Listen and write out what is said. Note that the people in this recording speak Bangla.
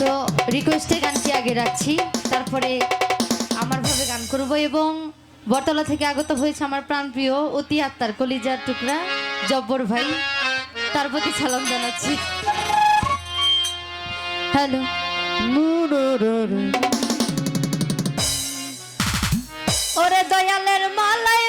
তো রিকোয়েস্টে গানটি আগে রাখছি। তারপরে আমার ভাবে গান করব এবং বটতলা থেকে আগত হয়েছে আমার প্রাণপ্রিয় অতি আত্মার কলিজার টুকরা জব্বর ভাই। তার প্রতি সালাম জানাচ্ছি। হ্যালো ওরে দয়ালের মালাই